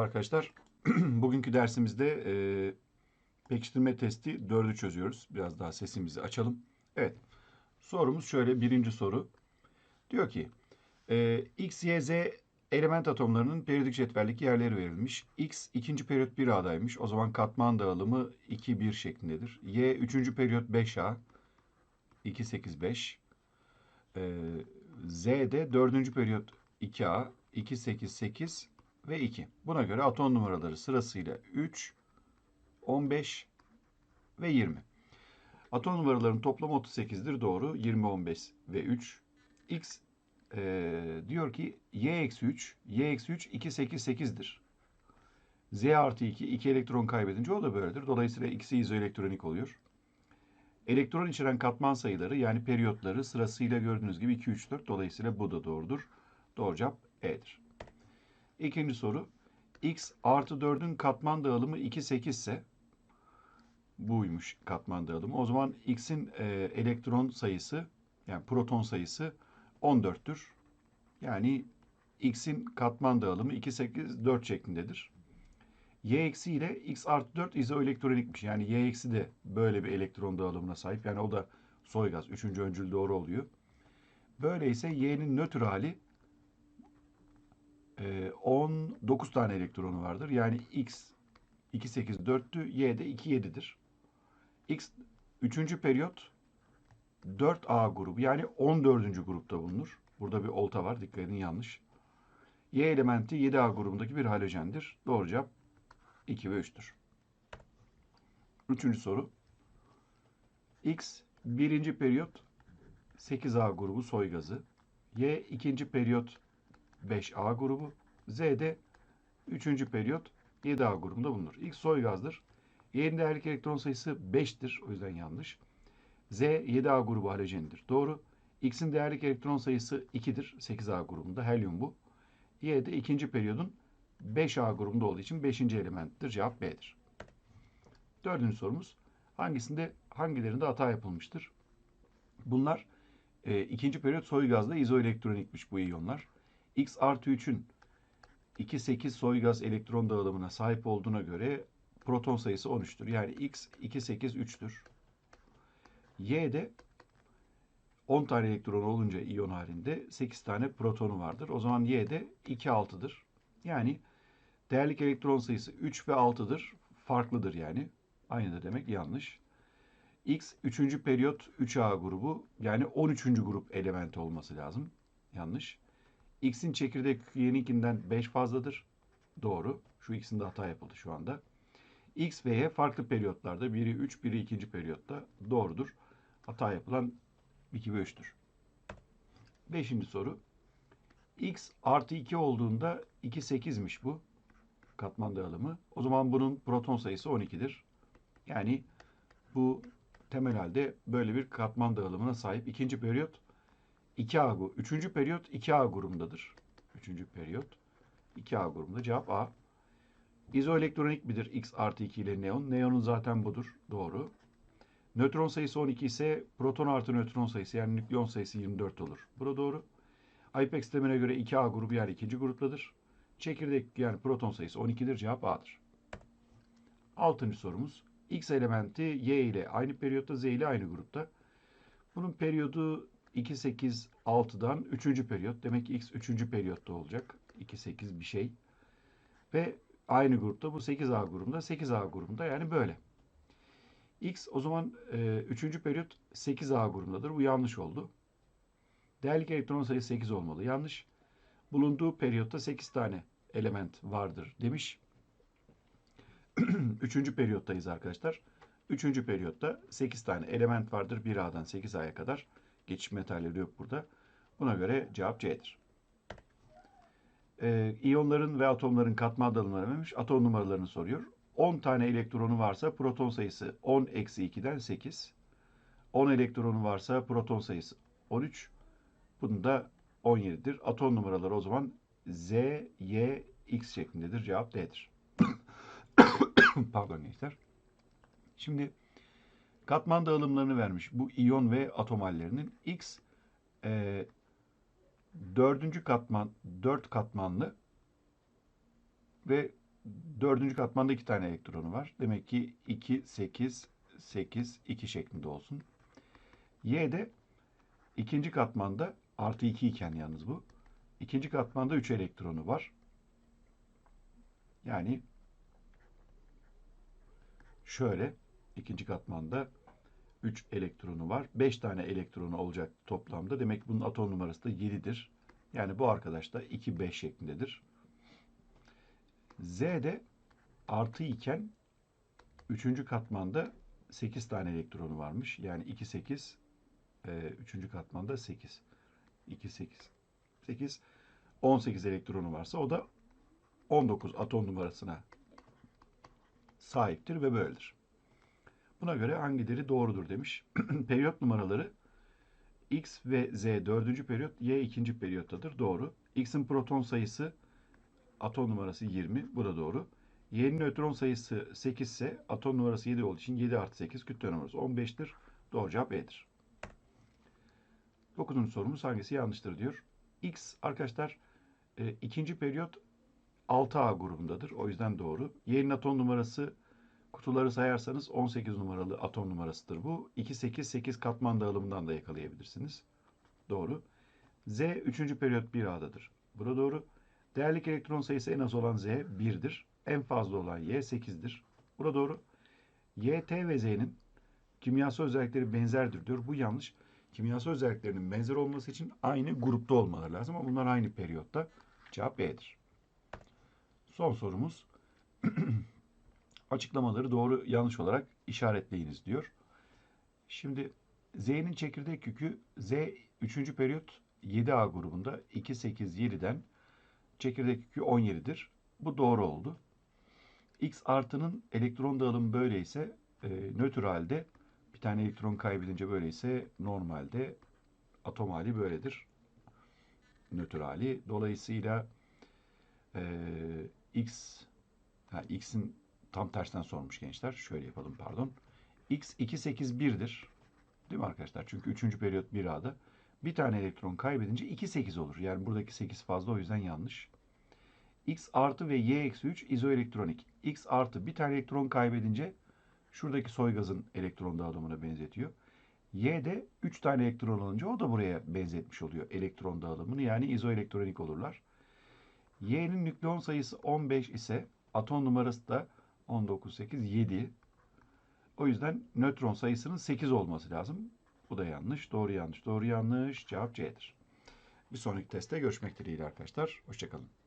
Merhaba arkadaşlar. Bugünkü dersimizde e, pekiştirme testi 4'ü çözüyoruz. Biraz daha sesimizi açalım. Evet. Sorumuz şöyle. Birinci soru. Diyor ki e, X, Y, Z element atomlarının periyodik cetveldeki yerleri verilmiş. X ikinci periyot 1A'daymış. O zaman katman dağılımı 2, 1 şeklindedir. Y üçüncü periyot 5A. 2, 8, 5. E, Z de dördüncü periyot 2A. 2, 8, 8 ve 2. Buna göre atom numaraları sırasıyla 3, 15 ve 20. Atom numaralarının toplamı 38'dir. Doğru. 20, 15 ve 3. X e, diyor ki Y eksi 3, Y eksi 3 2, 8, 8'dir. Z artı 2, 2 elektron kaybedince o da böyledir. Dolayısıyla ikisi izoelektronik oluyor. Elektron içeren katman sayıları yani periyotları sırasıyla gördüğünüz gibi 2, 3, 4. Dolayısıyla bu da doğrudur. Doğru cevap E'dir. İkinci soru. X artı 4'ün katman dağılımı 2, 8 ise buymuş katman dağılımı. O zaman X'in e, elektron sayısı yani proton sayısı 14'tür. Yani X'in katman dağılımı 2, 8, 4 şeklindedir. Y eksi ile X artı 4 izoelektronikmiş. Yani Y eksi de böyle bir elektron dağılımına sahip. Yani o da soy gaz. Üçüncü öncül doğru oluyor. Böyleyse Y'nin nötr hali 19 ee, tane elektronu vardır. Yani X 2, 8, 4'tü. Y de 2, 7'dir. X 3. periyot 4A grubu yani 14. grupta bulunur. Burada bir olta var. Dikkat edin yanlış. Y elementi 7A grubundaki bir halojendir. Doğru cevap 2 ve 3'tür. Üçüncü soru. X birinci periyot 8A grubu soy gazı. Y ikinci periyot 5A grubu. Z'de 3. periyot 7A grubunda bulunur. X soy gazdır. Y'nin değerlik elektron sayısı 5'tir. O yüzden yanlış. Z 7A grubu halojenidir. Doğru. X'in değerlik elektron sayısı 2'dir. 8A grubunda. Helyum bu. Y de ikinci periyodun 5A grubunda olduğu için 5. elementtir. Cevap B'dir. Dördüncü sorumuz. Hangisinde hangilerinde hata yapılmıştır? Bunlar e, ikinci periyot soy gazda izoelektronikmiş bu iyonlar. X artı 3'ün 2,8 soy gaz elektron dağılımına sahip olduğuna göre proton sayısı 13'tür. Yani X 2,8 3'tür. Y'de 10 tane elektron olunca iyon halinde 8 tane protonu vardır. O zaman Y'de 2 6'dır. Yani değerlik elektron sayısı 3 ve 6'dır. Farklıdır yani. Aynı demek yanlış. X 3. periyot 3A grubu yani 13. grup elementi olması lazım. Yanlış. X'in çekirdek y'ninkinden 5 fazladır. Doğru. Şu ikisinde hata yapıldı şu anda. X ve Y farklı periyotlarda. Biri 3, biri ikinci periyotta. Doğrudur. Hata yapılan 2 ve 3'tür. Beşinci soru. X artı 2 olduğunda 2, 8'miş bu. Katman dağılımı. O zaman bunun proton sayısı 12'dir. Yani bu temel halde böyle bir katman dağılımına sahip. ikinci periyot 2A grubu. Üçüncü periyot 2A grubundadır. Üçüncü periyot 2A grubunda. Cevap A. İzoelektronik midir X artı 2 ile neon? Neonun zaten budur. Doğru. Nötron sayısı 12 ise proton artı nötron sayısı yani nükleon sayısı 24 olur. Bu da doğru. IPEX sistemine göre 2A grubu yani ikinci gruptadır. Çekirdek yani proton sayısı 12'dir. Cevap A'dır. Altıncı sorumuz. X elementi Y ile aynı periyotta, Z ile aynı grupta. Bunun periyodu 2, 8, 6'dan 3. periyot. Demek ki x 3. periyotta olacak. 2, 8 bir şey. Ve aynı grupta bu 8A grubunda 8A grubunda yani böyle. X o zaman e, 3. periyot 8A grubundadır. Bu yanlış oldu. Değerlik elektron sayısı 8 olmalı. Yanlış. Bulunduğu periyotta 8 tane element vardır demiş. 3. periyottayız arkadaşlar. 3. periyotta 8 tane element vardır 1A'dan 8A'ya kadar. Geçiş metalleri yok burada. Buna göre cevap C'dir. Ee, iyonların ve atomların katman dağılımları vermiş. Atom numaralarını soruyor. 10 tane elektronu varsa proton sayısı 10 eksi 2'den 8. 10 elektronu varsa proton sayısı 13. Bunun da 17'dir. Atom numaraları o zaman Z, Y, X şeklindedir. Cevap D'dir. Pardon gençler. Şimdi Katman dağılımlarını vermiş bu iyon ve atom hallerinin. X e, dördüncü katman, dört katmanlı ve dördüncü katmanda iki tane elektronu var. Demek ki 2, 8, 8, 2 şeklinde olsun. Y'de ikinci katmanda artı 2 iken yalnız bu. İkinci katmanda 3 elektronu var. Yani şöyle ikinci katmanda 3 elektronu var. 5 tane elektronu olacak toplamda. Demek ki bunun atom numarası da 7'dir. Yani bu arkadaş da 2, 5 şeklindedir. Z'de artı iken 3. katmanda 8 tane elektronu varmış. Yani 2, 8, 3. katmanda 8. 2, 8, 8, 18 elektronu varsa o da 19 atom numarasına sahiptir ve böyledir. Buna göre hangileri doğrudur demiş. periyot numaraları X ve Z dördüncü periyot, Y ikinci periyottadır. Doğru. X'in proton sayısı atom numarası 20. Bu da doğru. Y'nin nötron sayısı 8 ise atom numarası 7 olduğu için 7 artı 8 kütle numarası 15'tir. Doğru cevap E'dir. Dokuzuncu sorumuz hangisi yanlıştır diyor. X arkadaşlar e, ikinci periyot 6A grubundadır. O yüzden doğru. Y'nin atom numarası kutuları sayarsanız 18 numaralı atom numarasıdır bu. 2, 8, 8 katman dağılımından da yakalayabilirsiniz. Doğru. Z 3. periyot 1A'dadır. Bu da doğru. Değerlik elektron sayısı en az olan Z 1'dir. En fazla olan Y 8'dir. Bu da doğru. Y, T ve Z'nin kimyasal özellikleri benzerdir diyor. Bu yanlış. Kimyasal özelliklerinin benzer olması için aynı grupta olmaları lazım ama bunlar aynı periyotta. Cevap B'dir. Son sorumuz. Açıklamaları doğru yanlış olarak işaretleyiniz diyor. Şimdi Z'nin çekirdek yükü Z 3. periyot 7A grubunda 2, 8, 7'den çekirdek yükü 17'dir. Bu doğru oldu. X artının elektron dağılımı böyleyse e, nötr halde bir tane elektron kaybedince böyleyse normalde atom hali böyledir. Nötr hali. Dolayısıyla e, X ha, X'in tam tersten sormuş gençler. Şöyle yapalım pardon. X 2, 8, 1'dir. Değil mi arkadaşlar? Çünkü 3. periyot 1A'da. Bir tane elektron kaybedince 2, 8 olur. Yani buradaki 8 fazla o yüzden yanlış. X artı ve Y eksi 3 izoelektronik. X artı bir tane elektron kaybedince şuradaki soy gazın elektron dağılımına benzetiyor. Y'de 3 tane elektron alınca o da buraya benzetmiş oluyor elektron dağılımını. Yani izoelektronik olurlar. Y'nin nükleon sayısı 15 ise atom numarası da 19, 8, 7. O yüzden nötron sayısının 8 olması lazım. Bu da yanlış. Doğru yanlış. Doğru yanlış. Cevap C'dir. Bir sonraki testte görüşmek dileğiyle arkadaşlar. Hoşçakalın.